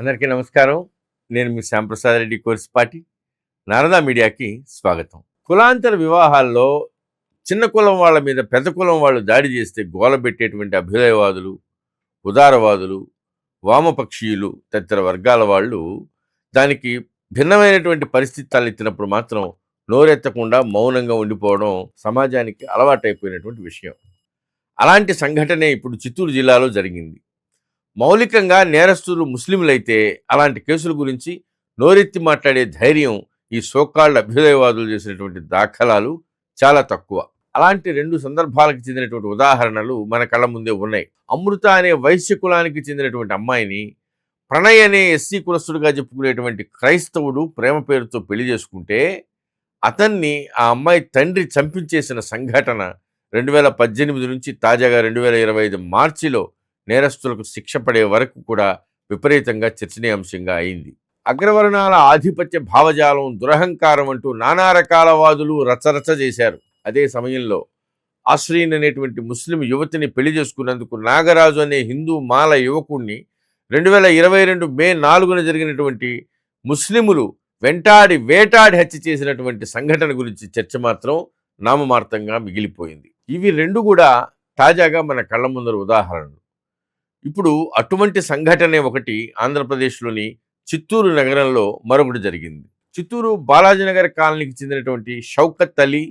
అందరికీ నమస్కారం. నేను మీ శ్యాంప్రసాద్ రెడ్డి కోర్సుపాటి నారదా మీడియాకి స్వాగతం. కులాంతర వివాహాల్లో చిన్న కులం వాళ్ళ మీద పెద్ద కులం వాళ్ళు దాడి చేస్తే గోలబెట్టేటువంటి అభ్యుదయవాదులు ఉదారవాదులు వామపక్షీయులు తదితర వర్గాల వాళ్ళు దానికి భిన్నమైనటువంటి పరిస్థితి తలెత్తినప్పుడు మాత్రం నోరెత్తకుండా మౌనంగా ఉండిపోవడం సమాజానికి అలవాటైపోయినటువంటి విషయం. అలాంటి సంఘటనే ఇప్పుడు చిత్తూరు జిల్లాలో జరిగింది. మౌలికంగా నేరస్తులు ముస్లింలైతే అలాంటి కేసుల గురించి నోరెత్తి మాట్లాడే ధైర్యం ఈ సోకాళ్ళ అభ్యుదయవాదులు చేసినటువంటి దాఖలాలు చాలా తక్కువ. అలాంటి రెండు సందర్భాలకు చెందినటువంటి ఉదాహరణలు మన కళ్ళ ముందే ఉన్నాయి. అమృత అనే వైశ్య కులానికి చెందినటువంటి అమ్మాయిని ప్రణయ్ అనే ఎస్సీ కులస్తుడుగా చెప్పుకునేటువంటి క్రైస్తవుడు ప్రేమ పేరుతో పెళ్ళి చేసుకుంటే అతన్ని ఆ అమ్మాయి తండ్రి చంపించేసిన సంఘటన రెండు వేల పద్దెనిమిది నుంచి తాజాగా రెండు వేల ఇరవై ఐదు మార్చిలో నేరస్తులకు శిక్ష పడే వరకు కూడా విపరీతంగా చర్చనీయాంశంగా అయింది. అగ్రవర్ణాల ఆధిపత్య భావజాలం దురహంకారం అంటూ నానా రకాల వాదులు రచరచ చేశారు. అదే సమయంలో ఆశ్రీన్ అనేటువంటి ముస్లిం యువతిని పెళ్ళి చేసుకున్నందుకు నాగరాజు అనే హిందూ మాల యువకుణ్ణి రెండు వేల ఇరవై రెండు మే నాలుగున జరిగినటువంటి ముస్లిములు వెంటాడి వేటాడి హత్య చేసినటువంటి సంఘటన గురించి చర్చ మాత్రం నామమార్తంగా మిగిలిపోయింది. ఇవి రెండు కూడా తాజాగా మన కళ్ళ ముందర ఉదాహరణలు. ఇప్పుడు అటువంటి సంఘటనే ఒకటి ఆంధ్రప్రదేశ్లోని చిత్తూరు నగరంలో మరొకటి జరిగింది. చిత్తూరు బాలాజీనగర్ కాలనీకి చెందినటువంటి షౌకత్ అలీ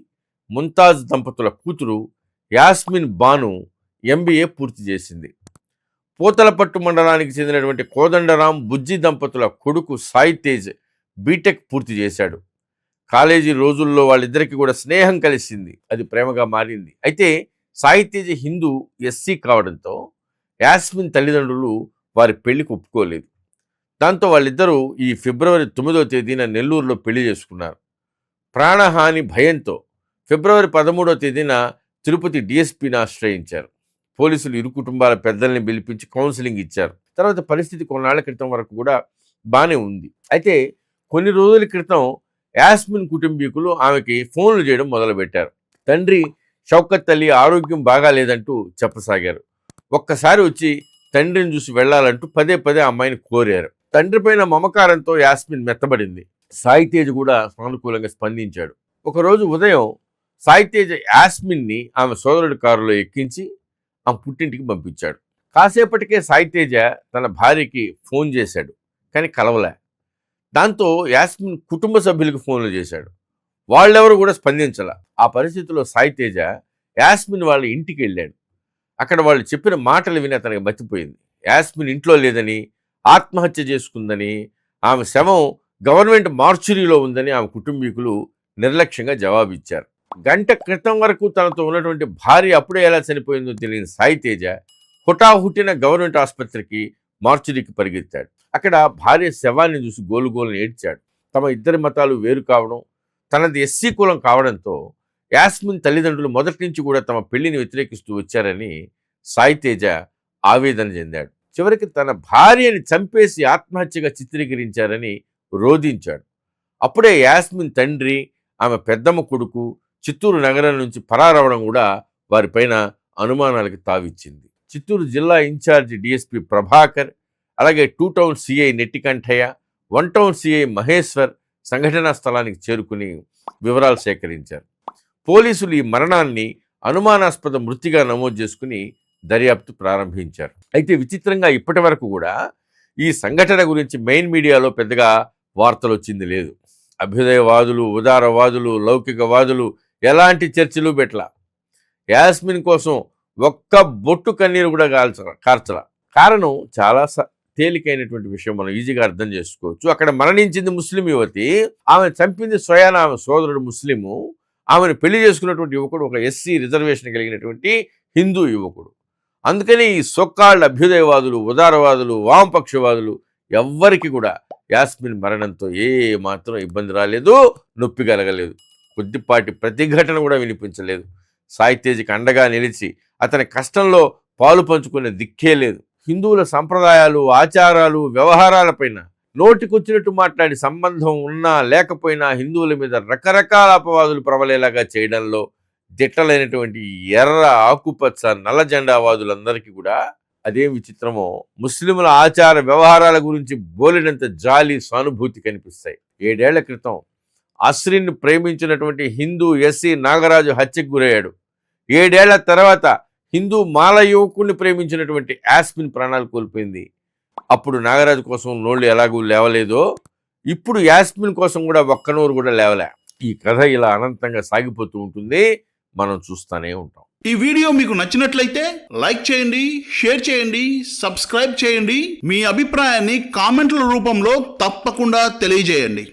ముంతాజ్ దంపతుల కూతురు యాస్మిన్ బాను ఎంబీఏ పూర్తి చేసింది. పూతలపట్టు మండలానికి చెందినటువంటి కోదండరాం బుజ్జి దంపతుల కొడుకు సాయి తేజ్ బీటెక్ పూర్తి చేశాడు. కాలేజీ రోజుల్లో వాళ్ళిద్దరికీ కూడా స్నేహం కలిసింది. అది ప్రేమగా మారింది. అయితే సాయి తేజ్ హిందూ ఎస్సీ కావడంతో యాస్మిన్ తల్లిదండ్రులు వారి పెళ్ళికి ఒప్పుకోలేదు. దాంతో వాళ్ళిద్దరూ ఈ ఫిబ్రవరి తొమ్మిదవ తేదీన నెల్లూరులో పెళ్ళి చేసుకున్నారు. ప్రాణహాని భయంతో ఫిబ్రవరి పదమూడవ తేదీన తిరుపతి డిఎస్పీని ఆశ్రయించారు. పోలీసులు ఇరు కుటుంబాల పెద్దల్ని పిలిపించి కౌన్సిలింగ్ ఇచ్చారు. తర్వాత పరిస్థితి కొన్నాళ్ళ క్రితం వరకు కూడా బాగానే ఉంది. అయితే కొన్ని రోజుల క్రితం యాస్మిన్ కుటుంబీకులు ఆమెకి ఫోన్లు చేయడం మొదలుపెట్టారు. తండ్రి షౌకత్ అలీ ఆరోగ్యం బాగాలేదంటూ చెప్పసాగారు. ఒక్కసారి వచ్చి తండ్రిని చూసి వెళ్ళాలంటూ పదే పదే అమ్మాయిని కోరారు. తండ్రి పైన మమకారంతో యాస్మిన్ మెత్తబడింది. సాయితేజ్ కూడా సానుకూలంగా స్పందించాడు. ఒకరోజు ఉదయం సాయితేజ్ యాస్మిన్ని ఆమె సోదరుడి కారులో ఎక్కించి ఆమె పుట్టింటికి పంపించాడు. కాసేపటికే సాయితేజ తన భార్యకి ఫోన్ చేశాడు కానీ కలవలే. దాంతో యాస్మిన్ కుటుంబ సభ్యులకు ఫోన్లు చేశాడు. వాళ్ళెవరు కూడా స్పందించాల. ఆ పరిస్థితిలో సాయితేజ యాస్మిన్ వాళ్ళ ఇంటికి వెళ్ళాడు. అక్కడ వాళ్ళు చెప్పిన మాటలు విని అతనికి మర్చిపోయింది యాస్మిన్ ఇంట్లో లేదని ఆత్మహత్య చేసుకుందని ఆమె శవం గవర్నమెంట్ మార్చురీలో ఉందని ఆమె కుటుంబీకులు నిర్లక్ష్యంగా జవాబిచ్చారు. గంట క్రితం వరకు తనతో ఉన్నటువంటి భార్య అప్పుడే ఎలా చనిపోయిందో తెలియని సాయి తేజ హుటాహుటిన గవర్నమెంట్ ఆసుపత్రికి మార్చురీకి పరిగెత్తాడు. అక్కడ భార్య శవాన్ని చూసి గోలుగోలు ఏడ్చాడు. తమ ఇద్దరి మతాలు వేరు కావడం తనది ఎస్సీ కులం కావడంతో యాస్మిన్ తల్లిదండ్రులు మొదటి నుంచి కూడా తమ పెళ్ళిని వ్యతిరేకిస్తూ వచ్చారని సాయితేజ ఆవేదన చెందాడు. చివరికి తన భార్యని చంపేసి ఆత్మహత్యగా చిత్రీకరించారని రోధించాడు. అప్పుడే యాస్మిన్ తండ్రి ఆమె పెద్దమ్మ కొడుకు చిత్తూరు నగరం నుంచి పరారవడం కూడా వారిపైన అనుమానాలకు తావిచ్చింది. చిత్తూరు జిల్లా ఇన్ఛార్జి డిఎస్పి ప్రభాకర్ అలాగే two town CI Nettikantaiah one town CI Maheshwar సంఘటనా స్థలానికి చేరుకుని వివరాలు సేకరించారు. పోలీసులు ఈ మరణాన్ని అనుమానాస్పద మృతిగా నమోదు చేసుకుని దర్యాప్తు ప్రారంభించారు. అయితే విచిత్రంగా ఇప్పటి వరకు కూడా ఈ సంఘటన గురించి మెయిన్ మీడియాలో పెద్దగా వార్తలు వచ్చింది లేదు. అభ్యుదయవాదులు ఉదారవాదులు లౌకికవాదులు ఎలాంటి చర్చలు పెట్టల. యాస్మిన్ కోసం ఒక్క బొట్టు కన్నీరు కూడా కాల్చ కార్చల. కారణం చాలా స- తేలికైనటువంటి విషయం మనం ఈజీగా అర్థం చేసుకోవచ్చు. అక్కడ మరణించింది ముస్లిం యువతి ఆమె చంపింది స్వయాన ఆమె సోదరుడు ముస్లిము. ఆమెను పెళ్ళి చేసుకున్నటువంటి యువకుడు ఒక ఎస్సీ రిజర్వేషన్ కలిగినటువంటి హిందూ యువకుడు. అందుకని ఈ సొక్కాళ్ళ అభ్యుదయవాదులు ఉదారవాదులు వామపక్షవాదులు ఎవ్వరికి కూడా యాస్మిన్ మరణంతో ఏ మాత్రం ఇబ్బంది రాలేదు నొప్పి కలగలేదు. కొద్దిపాటి ప్రతిఘటన కూడా వినిపించలేదు. సాయి అండగా నిలిచి అతని కష్టంలో పాలు పంచుకునే దిక్కే లేదు. హిందువుల సంప్రదాయాలు ఆచారాలు వ్యవహారాలపైన నోటికొచ్చినట్టు మాట్లాడి సంబంధం ఉన్నా లేకపోయినా హిందువుల మీద రకరకాల అపవాదులు ప్రబలేలాగా చేయడంలో దిట్టలైనటువంటి ఎర్ర ఆకుపచ్చ నల్ల జెండావాదులందరికీ కూడా అదేం విచిత్రమో. ముస్లింల ఆచార వ్యవహారాల గురించి బోలెడంత జాలి సానుభూతి కనిపిస్తాయి. ఏడేళ్ళ క్రితం అస్రిన్ ప్రేమించినటువంటి హిందూ ఎస్సీ నాగరాజు హత్యకు గురయ్యాడు. ఏడేళ్ళ తర్వాత హిందూ మాల యువకుడిని ప్రేమించినటువంటి యాస్మిన్ ప్రాణాలు కోల్పోయింది. అప్పుడు నాగరాజు కోసం నోళ్ళు ఎలాగూ లేవలేదో. ఇప్పుడు యాస్మిన్ కోసం కూడా ఒక్కనోరు కూడా లేవలే. ఈ కథ ఇలా అనంతంగా సాగిపోతూ ఉంటుంది. మనం చూస్తూనే ఉంటాం. ఈ వీడియో మీకు నచ్చినట్లయితే లైక్ చేయండి షేర్ చేయండి సబ్స్క్రైబ్ చేయండి. మీ అభిప్రాయాన్ని కామెంట్ల రూపంలో తప్పకుండా తెలియజేయండి.